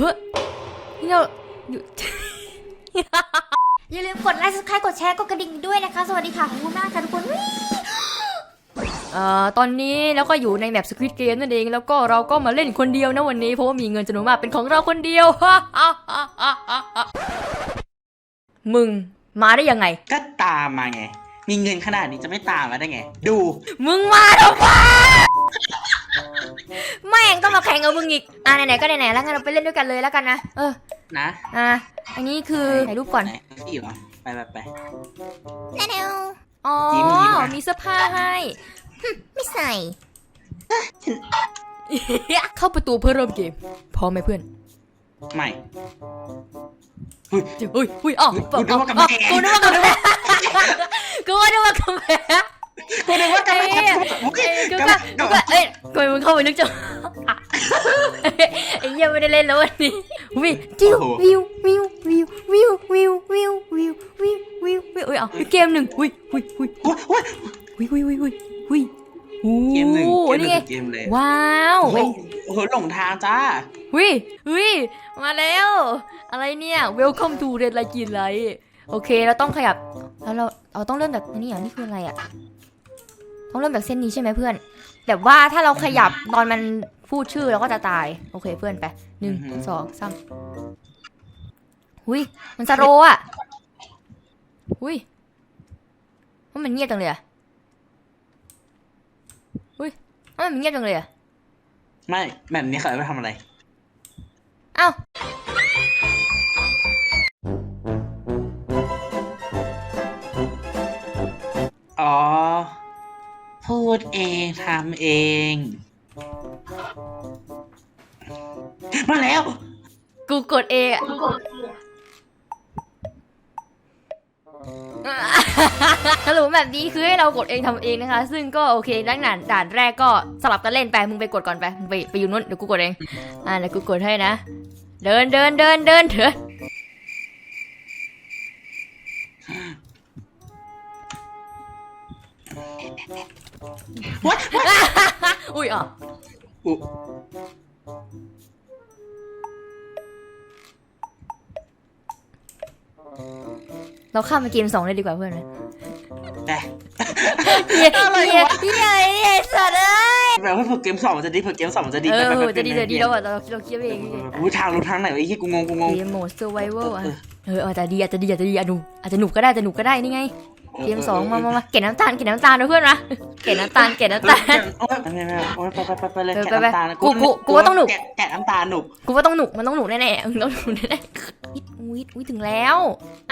ฮ้ยนี่เราอยู่ อย่าลืมกดไลค์ subscribe กดแชร์ กดกระดิ่งด้วยนะคะ สวัสดีค่ะ ขอบคุณมากค่ะทุกคนวิเอ่อ ตอนนี้เราก็อยู่ในแมปสควิตเกมนั่นเอง แล้วก็เราก็มาเล่นคนเดียวนะวันนี้ เพราะว่ามีเงินจำนวนมากเป็นของเราคนเดียว มึงมาได้ยังไง ก็ตามมาไง มีเงินขนาดนี้จะไม่ตามมาได้ไง ดู มึงมาทำไม แม่งต้องมาแข่งกับมึงอีก อะไหนๆก็ไหนๆแล้วงั้นเราไปเล่นด้วยกันเลยแล้วกันนะ เออ นะอะ อันนี้คือถ่ายรูปก่อน ไหนพี่เหรอไปไปไปแนวอ๋อ ยิ้มยิ้มนะ มีเสื้อผ้าให้ไม่ใส่เข้าประตูเพื่อเริ่มเกม พร้อมไหมเพื่อนไม่ เฮ้ยเฮ้ยเฮ้ยอ๋อกูนึกว่ากำแพง กูนึกว่ากำแพงกูนึกว่ากำแพง กูนึกว่าไอ้กำลังเหี้ยจะไอ้กูก็กูก็เอ้ยกูมึงเข้าไปนึกจังไอ้เหี้ยไม่ได้เล่นแล้ววันนี้วิวจิ้ววิววิววิววิววิววิววิววิววิววิวเอ้ยเอาเกมหนึ่งวิววิววิวโอ้ยโอ้ยวิววิววิววิววิวโอ้เกมหนึ่งเกมหนี่นึ่ไงงเกมเลยว้าวโอ้โหโอ้โหหลงทางจ้าวิวิมาแล้ว อะไรเนี่ย welcome to red light green light โอเคเราต้องขยับแล้วเราเราต้องเริ่มจากอันนี้เหรอนี่คืออะไรอะ ต้องเริ่มจากเส้นนี้ใช่ไหมเพื่อน แบบว่าถ้าเราขยับตอนมันพูดชื่อเราก็จะตาย โอเคเพื่อนไปหนึ่งอือหือสองสามหุยมันสโรว์อะหุยว่ามันเงียบจังเลยอะหุยว่ามันเงียบจังเลยอะไม่แบบนี้เขาเอาไปทำอะไรอ้าวอ๋อ พูดเองทำเอง มาแล้ว กูกดเองอะสรุปแบบนี้คือให้เรากดเองทำเองนะคะ ซึ่งก็โอเคดังนั้นด่านแรกก็สลับกันเล่นไป มึงไปกดก่อนไป มึงไปไปอยู่นู้นเดี๋ยวกูกดเอง อ่าเดี๋ยวกูกดให้นะ เดินเดินเดินเดินเถอะ What? อุ้ยอะอุ๊เราข้ามมาเกมสองเลยดีกว่าเพื่อนไหมแต่เฮียอะไรเฮียวะเฮียเฮียสัตว์เอ้ยแบบว่าพอเกมสองมันจะดีพอเกมสองมันจะดีเอไปอไปไปจะดีจะดีแล้วอะเราเราคิดเองอู้ทางรู้ทางไหนวะไอ้ที่กูงงกูงงเกมโหมด survival อะเอออาจจะดีอาจจะดีอาจจะดีอาจจะหนุกอาจจะหนุกก็ได้อาจจะหนุกก็ได้นี่ไง เกมสองมามามาเก็บน้ำตาลเก็บน้ำตาลนะเพื่อนนะเก็บน้ำตาลเก็บน้ำตาลโอ้ยไม่ไม่โอ้ยไปไปไปไปเลยเออแกะไปไปน้ำตาลนะกูกูกูว่าต้องหนุกแะแกะน้ำตาลหนุกกูว่าต้องหนุกมันต้องหนุกแน่ๆมึงต้องหนุกแน่ๆวิทวิทวิทถึงแล้ว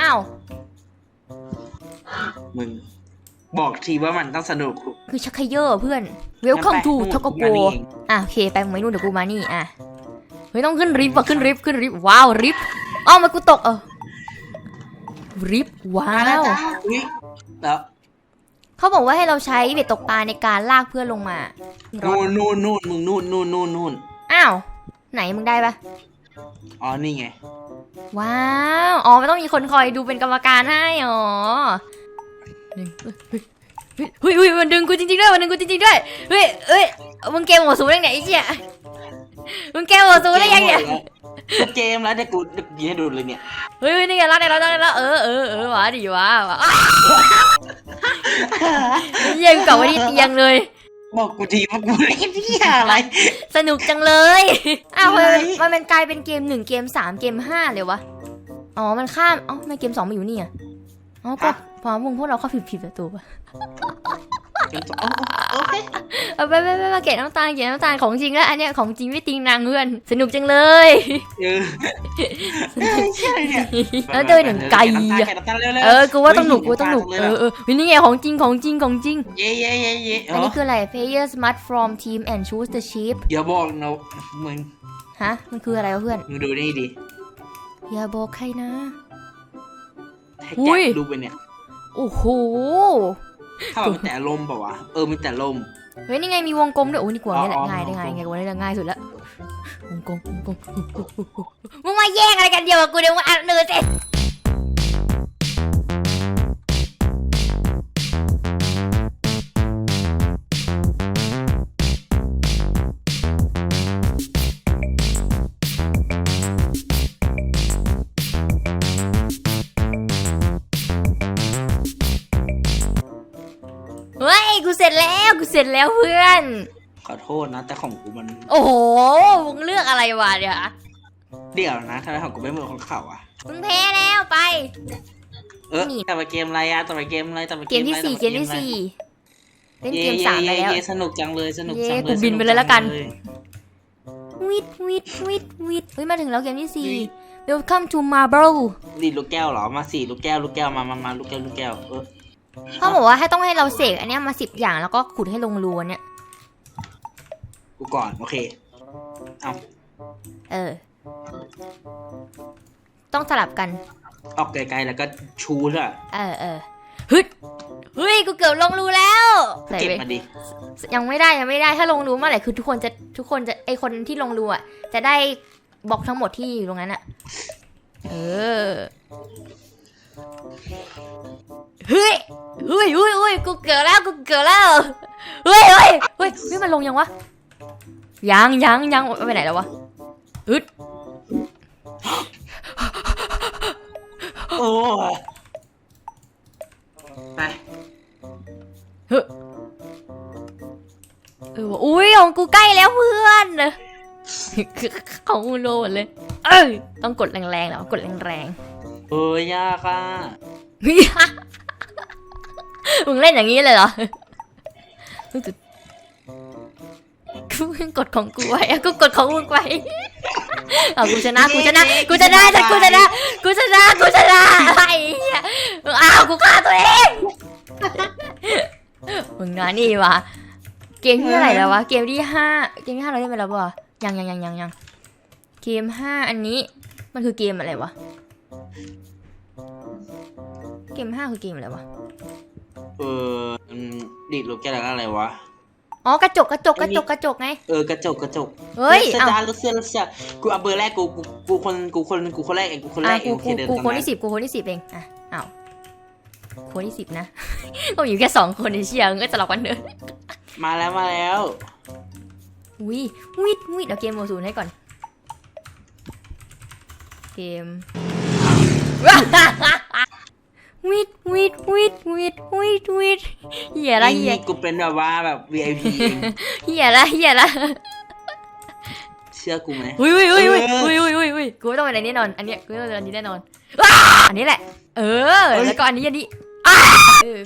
อ้าวมึงบอกทีว่ามันต้องสนุกคือชักเขยอเพื่อน welcome to ทอกโกมานี่เองอะโอเคไปมึงไม่นู่นเดี๋ยวกูมานี่อะเฮ้ยต้องขึ้นริฟต์ว่ะขึ้นริฟต์ขึ้นริฟต์ว้าวริฟต์อ้าวมันกูตกเออริฟต์ว้ามาแล้ววจ้าอุ้ย แล้วเขาบอกว่าให้เราใช้เบ็ดตกปลาในการลากเพื่อนลงมาร้อนู่นนนู่นนู่นมึงนู่นนู่นนู่นนู่นอ้าวไหนมึงได้ปะอ๋อนี่ไง ว้าวอ๋อมันต้องมีคนคอยดูเป็นกรรมการให้อ๋อหนึ่งเฮ้ยเฮ้ยเฮ้ยเฮ้ยมันดึงกูจริงๆด้วยมันดึงกูจริงๆด้วยเฮ้ยเฮ้ยมึงเกมหัวสูงได้ไงไอ้เหี้ยมึงเกมหัวสูงได้ยังไงกู เกมแล้วเดี๋ยวกูเดี๋ยวกูยิงให้ดูเลยเนี่ยเฮ้ยนี่ไงรักได้แล้วรักได้แล้วเออเออเออหวาดิวะวะอ้าวไอ้เหี้ยังกลับมาที่เตียงเลย บอกกูทีว่ากูเล่นที่อะไร สนุกจังเลยอ้าวไหนมันมันมันกลายเป็นเกมหนึ่งเกมสามเกมห้าเลยวะอ๋อมันข้ามเอ้าทำไมเกมสองมาอยู่นี่อะอ๋อก็พอมึงพวกเราเข้าผิดผิดประตูปะเกมสอง โอเคเอาไปไปไปไปเกตน้ำตาลเกตน้ำตาลของจริงแล้วอันเนี้ยของจริงไม่ติงนางเพื่อนสนุกจังเลยเออใช่เนี่ยแล้วเดินอย่างไกลแกะน้ำตาลอะแกะน้ำตาลเร็วๆเออกูว่าต้องหนุกกูเฮ้ยต้องหนุกเลยเออะอเออวินี่ไงของจริงของจริงของจริงเย่เย่เย่เย่อันนี้คืออะไร players must from team and choose the sheep อย่าบอกนะมึงฮะมันคืออะไรวะเพื่อนมึงดูนี่ดิอย่าบอกใครนะให้อุ้แกะยดูไปเนี่ยโอ้โห ถ้ามันมีแต่ลมเปล่าวะเออมีแต่ลม เฮ้ยนี่ไงมีวงกลมด้วยโอ้ยนี่กวางนี่แหละอ๋อง่ายได้วงกลมง่ายไงกวางนี่แหละง่ายสุดละวงกลมวงกลมมึงมาแย่งอะไรกันเดียวกับกูเดี๋ยวมึงอ่านเนื้อเสร็จ แล้วเพื่อน ขอโทษนะ แต่ของกูมัน โอ้โหมึงเลือกอะไรวะเนี่ยเดี๋ยวนะทำไมของกูไม่เหมือนของเขาอะ มึงแพ้แล้วไป เออนี่ต่อไปเกมอะไรอะต่อไปเกมอะไรต่อไปเกมที่อะไรสี่ต่อเกไปมที่อะไรสี่เล่นย้เกมสามไปย้แล้วเย้สนุกจังเลยสนุกเย้จังเลยกูบินไปสเลยละกันจังเยวิดวิดวิดวิดเฮ้ยมาถึงแล้วเกมที่สี่ Welcome to Marble ดีดลูกแก้วเหรอมาสี่ลูกแก้วลูกแก้วมามามาลูกแก้วลูกแก้วเออ เขาบอกว่าให้ต้องให้เราเสกอันเนี้ยมาสิบอย่างแล้วก็ขุดให้ลงรูอันเนี่ยกูก่อนโอเค เอาเออ ต้องสลับกัน ออกไกลๆแล้วก็ชูด้วยเออเออฮึดเฮ้ยกูเกือบลงรูแล้วไหนเก็บไปมาดิยังไม่ได้ยังไม่ได้ถ้าลงรูเมื่อไหร่คือทุกคนจะทุกคนจะไอคนที่ลงรูอะจะได้บล็อกทั้งหมดที่อยู่ตรงนั้นอะ เออ เฮ้ยเฮ้ยเฮ้ยเฮ้ยกูเกือบแล้วกูเกือบแล้วเฮ้ยเฮ้ยเฮ้ยเฮ้ยมันลงยังวะยังยังยังไปไหนแล้ววะอึดโอ้ยไปเออว่ะอุ้ยของกูใกล้แล้วเพื่อนของกูโดนเลย เอ้ยต้องกดแรงๆแล้วกดแรงเออยากอะๆ มึงเล่นอย่างนี้เลยเหรอกูกดของกูไว้กูกดของมึงไปเอากูชนะกูชนะกูชนะแต่กูชนะกูชนะกูชนะไอ้เหี้ยอ้าวกูฆ่าตัวเองมึงนะนี่วะเกมที่เท่าไหร่แล้ววะเกมที่ห้าเกมที่ห้าเราเล่นไปแล้วปะยังยังยังยังยังเกมห้าอันนี้มันคือเกมอะไรวะเกมห้าคือเกมอะไรวะ เอออืมดีดลูกแก้วแล้วก็อะไรวะ อ๋อกระจกกระจกกระจกกระจกไง เออกระจกกระจกเฮ้ยรัสเอาดารัสเซียรัสเซียกูเอาเบอร์แรกกูกูกูคนกูคนกูคนแรกเองกูคนแรอะกเอกูงโอเคกูเดินกูตามคนนั้นที่สิบกูคนที่สิบเองอะอ้าวคนที่สิบนะ ก็อยู่แค่สองคนในเชียร์มึงก็จะหลอกกันเดินมาแล้วมาแล้ววิวิดวิดเอาเกมโมศูนย์ให้ก่อน เกมวิด วิดวิดวิดวิดวิดเหี้ยละเหี้ยนี่กูเป็นแบบว่าแบบ VIP เองเหี้ยละเหี้ยละเชื่อกูไหมอุ้ยอุ้ยอุ้ยอุ้ยเอออุ้ยอุ้ยอุ้ยอุ้ยกูไม่ต้องเป็นอันนี้แน่นอน อันเนี้ยกูไม่ต้องเป็นอันนี้แน่นอนว้าอันนี้แหละ เออ แล้วก็อันนี้อันนี้อ้าเออ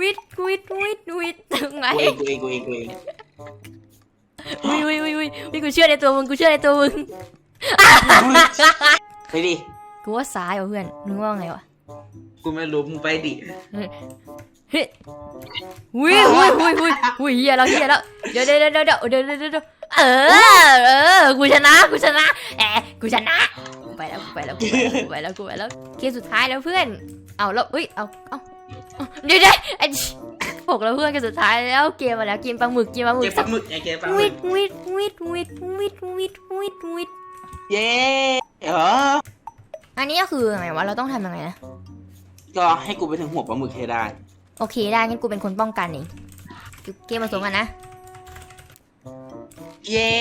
วิดวิดวิดวิดถึงไหมกูเองกูเองกูเองกูเองอุ้ยอุ้ยอุ้ยอุ้ยอุ้ยกูเชื่อในตัวมึงกูเชื่อในตัวมึงไปดิกูว่าซ้ายว่ะเพื่อนมึงว่าไงวะ กูไม่รู้มึงไปดิเฮ้ยอุ้ยอุ้ยอุ้ยอุ้ยอุ้ยเฮียแล้วเฮียแล้วเดี๋ยวเดี๋ยวเดี๋ยวเดี๋ยวเดี๋ยวเดี๋ยวเออเออกูชนะกูชนะแอะกูชนะกูไปแล้วกูไปแล้วกูไปแล้วกูไปแล้วเกมสุดท้ายแล้วเพื่อน เอาแล้วอุ้ยเอาเอาเดี๋ยวเดี๋ยวไอ้บอกแล้วเพื่อนเกมสุดท้ายแล้วเกมมาแล้วเกมปลาหมึกเกมปลาหมึก็กบปลาหมึกไงเก็บปลาหมึวิกดวิดวิดวิดวิดวิดวิดวิดเย้เอออันนี้ก็คือไงวะเราต้องทำยังไงนะ ก็ให้กูไปถึงหัวปลาหมึกให้ได้โอเคได้งั้นกูเป็นคนป้องกันเองเกมผสมกันนะ เย้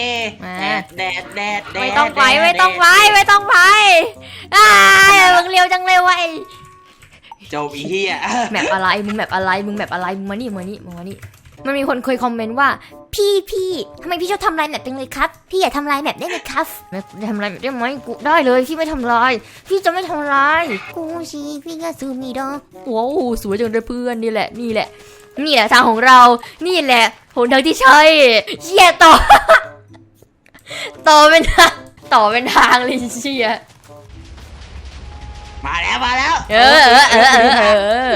มา แดดแดดแดดแดดไม่ต้องไปแดดไม่ต้องไปไม่ต้องไปอ้ายมึงเร็วจังเลยเวะจบอีเหี้ยแมปอะไรมึงแมปอะไรมึงแมปอะไรมึงมานี่มึงมานี่มึงมานี่ มันมีคนเคยคอมเมนต์ว่า พี่พี่ทำไมพี่ชอบทำลายแมปจังเลยครับ พี่อย่าทำลายแมปได้ไหมครับไม่ทำลายแมปได้ไหมกูได้เลยพี่ไม่ทำลายพี่จะไม่ทำลายกูชีพี่ก็ซูมีดอกโอ้โหสวยจังเลยเพื่อนนี่แหละนี่แหละ นี่แหละทางของเรา นี่แหละหนทางที่ใช่เชี่ยต่อ ต่อเป็นทางต่อเป็นทางเลยเชี่ยมาแล้วมาแล้ว เออเออเออเออเออ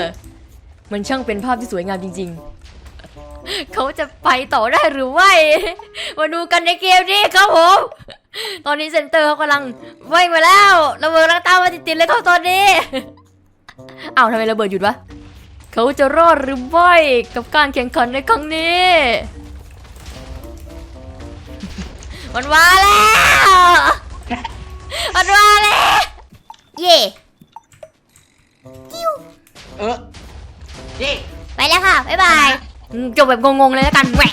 มันช่างเป็นภาพที่สวยงามจริง ๆ เขาจะไปต่อได้หรือไม่ มาดูกันในเกมนี้ครับผม ตอนนี้เซนเตอร์เขากำลังวิ่งมาแล้วระเบิดรังตามมาติดๆเลยครับตอนนี้ เอ้าทำไมระเบิดหยุดวะเขาจะรอดหรือไม่กับการแข่งขันในครั้งนี้ มันมาแล้ว จบแบบงงๆเลยแล้วกันแหวะ